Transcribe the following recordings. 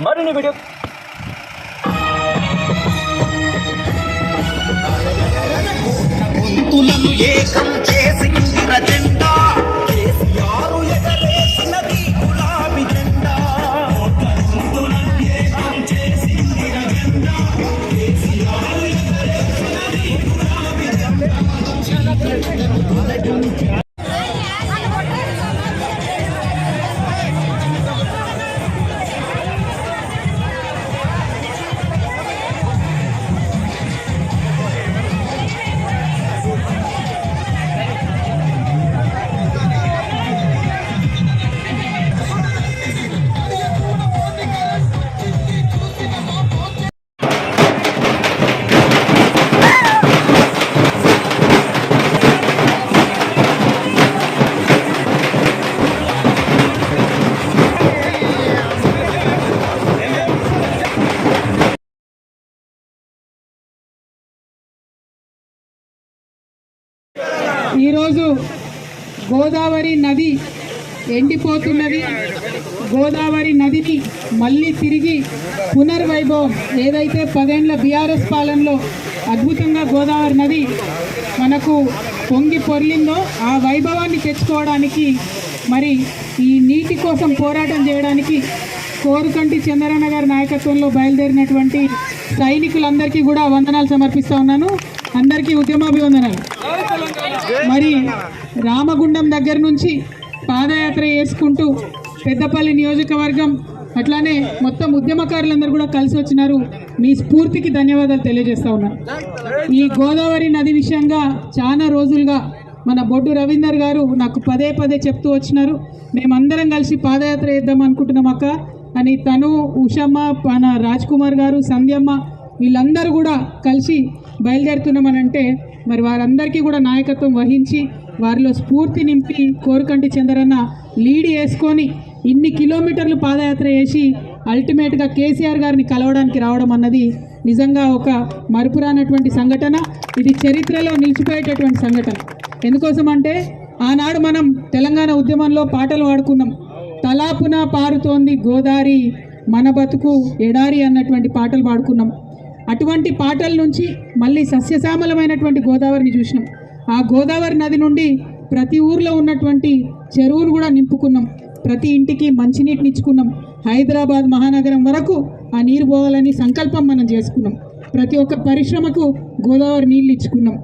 మరిన్ని వీడియో ఏకం ఈరోజు గోదావరి నది ఎండిపోతున్నది. గోదావరి నదిని మళ్ళీ తిరిగి పునర్వైభవం ఏదైతే పదేండ్ల బీఆర్ఎస్ పాలనలో అద్భుతంగా గోదావరి నది మనకు పొంగి పొర్లిందో ఆ వైభవాన్ని తెచ్చుకోవడానికి మరి ఈ నీటి కోసం పోరాటం చేయడానికి కోరుకంటి చంద్రన్న గారి నాయకత్వంలో బయలుదేరినటువంటి సైనికులందరికీ కూడా వందనాలు సమర్పిస్తూ ఉన్నాను. అందరికీ ఉద్యమాభివందనాలు. మరి రామగుండం దగ్గర నుంచి పాదయాత్ర చేసుకుంటూ పెద్దపల్లి నియోజకవర్గం అట్లానే మొత్తం ఉద్యమకారులందరూ కూడా కలిసి వచ్చినారు. మీ స్ఫూర్తికి ధన్యవాదాలు తెలియజేస్తా ఉన్నాను ఈ గోదావరి నది విషయంగా చాలా రోజులుగా మన బొడ్డు రవీందర్ గారు నాకు పదే పదే చెప్తూ వచ్చినారు. మేమందరం కలిసి పాదయాత్ర చేద్దాం అనుకుంటున్నాం అక్క. అని తను ఉషమ్మ మన రాజ్ కుమార్ గారు సంధ్యమ్మ వీళ్ళందరూ కూడా కలిసి బయలుదేరుతున్నామనంటే మరి వారందరికీ కూడా నాయకత్వం వహించి వారిలో స్ఫూర్తి నింపి కోరుకంటి చంద్రన్న లీడ్ వేసుకొని ఇన్ని కిలోమీటర్లు పాదయాత్ర చేసి అల్టిమేట్గా కేసీఆర్ గారిని కలవడానికి రావడం అన్నది నిజంగా ఒక మరుపురానటువంటి సంఘటన. ఇది చరిత్రలో నిలిచిపోయేటటువంటి సంఘటన. ఎందుకోసం అంటే ఆనాడు మనం తెలంగాణ ఉద్యమంలో పాటలు పాడుకున్నాం. తలాపున పారుతోంది గోదారి మన బతుకు ఎడారి అన్నటువంటి పాటలు పాడుకున్నాం. అటువంటి పాటల నుంచి మళ్ళీ సస్యశ్యామలమైనటువంటి గోదావరిని చూసినాం. ఆ గోదావరి నది నుండి ప్రతి ఊర్లో ఉన్నటువంటి చెరువును కూడా నింపుకున్నాం. ప్రతి ఇంటికి మంచినీటిని ఇచ్చుకున్నాం. హైదరాబాద్ మహానగరం వరకు ఆ నీరు పోవాలని సంకల్పం మనం చేసుకున్నాం. ప్రతి ఒక్క పరిశ్రమకు గోదావరి నీళ్ళు ఇచ్చుకున్నాం.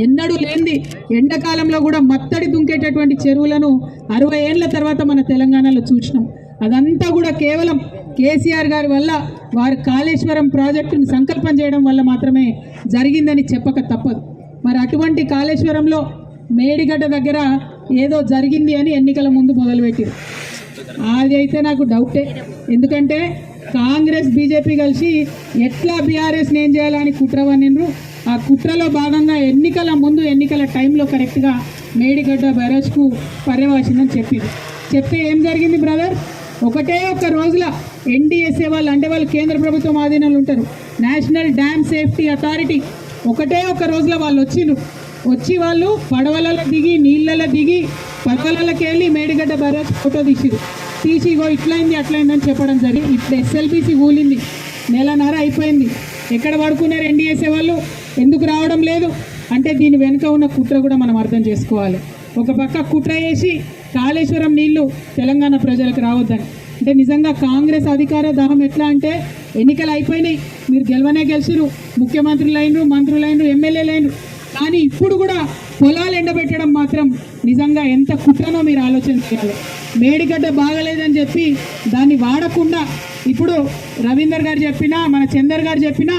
ఎన్నడూ లేనిది ఎండాకాలంలో కూడా మత్తడి దుంకేటటువంటి చెరువులను అరవై ఏళ్ళ తర్వాత మన తెలంగాణలో చూసినాం. అదంతా కూడా కేవలం కేసీఆర్ గారి వల్ల వారు కాళేశ్వరం ప్రాజెక్టును సంకల్పం చేయడం వల్ల మాత్రమే జరిగిందని చెప్పక తప్పదు. మరి అటువంటి కాళేశ్వరంలో మేడిగడ్డ దగ్గర ఏదో జరిగింది అని ఎన్నికల ముందు మొదలుపెట్టారు. అది అయితే నాకు డౌటే. ఎందుకంటే కాంగ్రెస్ బీజేపీ కలిసి ఎట్లా బీఆర్ఎస్ని ఏం చేయాలని కుట్ర పన్నిండ్రు. ఆ కుట్రలో భాగంగా ఎన్నికల ముందు ఎన్నికల టైంలో కరెక్ట్గా మేడిగడ్డ బ్యారేజ్కు పర్యవసిందని చెప్పింది చెప్తే ఏం జరిగింది బ్రదర్? ఒకటే ఒక రోజుల ఎన్డీఎస్ఏ వాళ్ళు అంటే వాళ్ళు కేంద్ర ప్రభుత్వం ఆధీనంలో ఉంటారు. National dam safety authority. ఒకటే ఒక రోజులో వాళ్ళు వచ్చిండ్రు. వచ్చి వాళ్ళు పడవలలో దిగి నీళ్ళలో దిగి పడవలకి వెళ్ళి మేడిగడ్డ బరాజ్ ఫోటో తీసిరు తీసి ఇగో ఇట్లయింది అట్లయిందని చెప్పడం జరిగింది. ఇప్పుడు ఎస్ఎల్బిసి కూలింది నెలన్నర అయిపోయింది. ఎక్కడ పడుకున్నారు ఎన్డీఎస్ఏ వాళ్ళు ఎందుకు రావడం లేదు? అంటే దీని వెనుక ఉన్న కుట్ర కూడా మనం అర్థం చేసుకోవాలి. ఒక పక్క కుట్ర వేసి కాళేశ్వరం నీళ్ళు తెలంగాణ ప్రజలకు రావద్దని. అంటే నిజంగా కాంగ్రెస్ అధికార దాహం ఎట్లా అంటే ఎన్నికలు అయిపోయినాయి. మీరు గెలవనే గెలిచిరు ముఖ్యమంత్రులు అయినరు మంత్రులు అయినరు ఎమ్మెల్యేలు అయినరు. కానీ ఇప్పుడు కూడా పొలాలు ఎండబెట్టడం మాత్రం నిజంగా ఎంత కుట్రనో మీరు ఆలోచన చేయాలి. మేడిగడ్డ బాగలేదని చెప్పి దాన్ని వాడకుండా ఇప్పుడు రవీందర్ గారు చెప్పినా మన చందర్ గారు చెప్పినా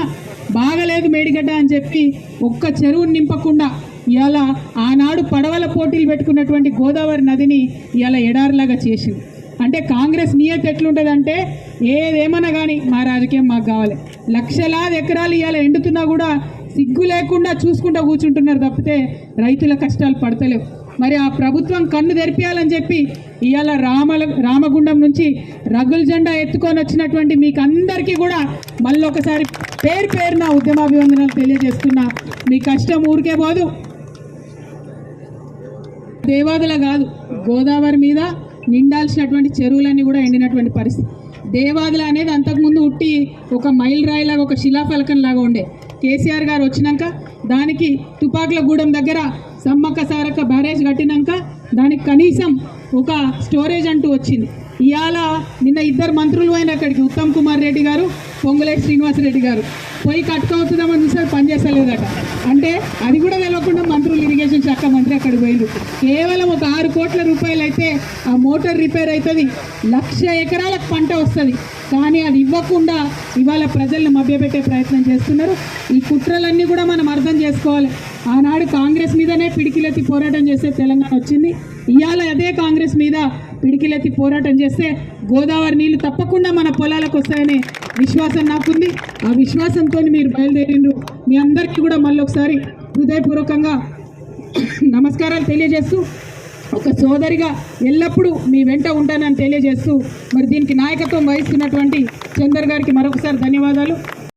బాగలేదు మేడిగడ్డ అని చెప్పి ఒక్క చెరువుని నింపకుండా ఇవాళ ఆనాడు పడవల పోటీలు పెట్టుకున్నటువంటి గోదావరి నదిని ఇవాళ ఎడారిలాగా చేసింది. అంటే కాంగ్రెస్ నియత ఎట్లుంటుందంటే ఏదేమన్నా కానీ మా రాజకీయం మాకు కావాలి. లక్షలాది ఎకరాలు ఇవాళ ఎండుతున్నా కూడా సిగ్గు లేకుండా చూసుకుంటూ కూర్చుంటున్నారు తప్పితే రైతుల కష్టాలు పడతలేవు. మరి ఆ ప్రభుత్వం కన్ను తెరిపియాలని చెప్పి ఇవాళ రామల రామగుండం నుంచి రగుల జెండా ఎత్తుకొని వచ్చినటువంటి మీకు అందరికీ కూడా మళ్ళీ ఒకసారి పేరు పేరున ఉద్యమాభివందనలు తెలియజేస్తున్నా. మీ కష్టం ఊరికే పోదు. దేవాదుల కాదు గోదావరి మీద నిండాల్సినటువంటి చెరువులన్నీ కూడా ఎండినటువంటి పరిస్థితి. దేవాదుల అనేది అంతకుముందు ఉట్టి ఒక మైల్ రాయిలాగా ఒక శిలాఫలకం లాగా ఉండే. కేసీఆర్ గారు వచ్చినాక దానికి తుపాకుల గూడెం దగ్గర సమ్మక్క సారక్క బ్యారేజ్ కట్టినాక దానికి కనీసం ఒక స్టోరేజ్ అంటూ వచ్చింది. ఇవాళ నిన్న ఇద్దరు మంత్రులు అయిన అక్కడికి. ఉత్తమ్ కుమార్ రెడ్డి గారు పొంగులేటి శ్రీనివాసరెడ్డి గారు. పోయి కట్టుకోవచ్చుదామని చూసారు పనిచేస్తలేదట అంటే అది కూడా తెలియకుండా మంత్రులు ఇరిగేషన్ శాఖ మంత్రి అక్కడికి పోయిండు కేవలం ఒక ఆరు కోట్ల రూపాయలు అయితే ఆ మోటార్ రిపేర్ అవుతుంది లక్ష ఎకరాలకు పంట వస్తుంది. కానీ అది ఇవ్వకుండా ఇవాళ ప్రజలను మభ్యపెట్టే ప్రయత్నం చేస్తున్నారు. ఈ కుట్రలన్నీ కూడా మనం అర్థం చేసుకోవాలి. ఆనాడు కాంగ్రెస్ మీదనే పిడికిలెత్తి పోరాటం చేస్తే తెలంగాణ వచ్చింది. ఇవాళ అదే కాంగ్రెస్ మీద పిడికిలెత్తి పోరాటం చేస్తే గోదావరి నీళ్ళు తప్పకుండా మన పొలాలకు వస్తాయనే విశ్వాసం నాకుంది. ఆ విశ్వాసంతో మీరు బయలుదేరిండ్రు. మీ అందరికీ కూడా మళ్ళీ ఒకసారి హృదయపూర్వకంగా నమస్కారాలు తెలియజేస్తూ ఒక సోదరిగా ఎల్లప్పుడూ మీ వెంట ఉంటానని తెలియజేస్తూ మరి దీనికి నాయకత్వం వహిస్తున్నటువంటి చందర్ గారికి మరొకసారి ధన్యవాదాలు.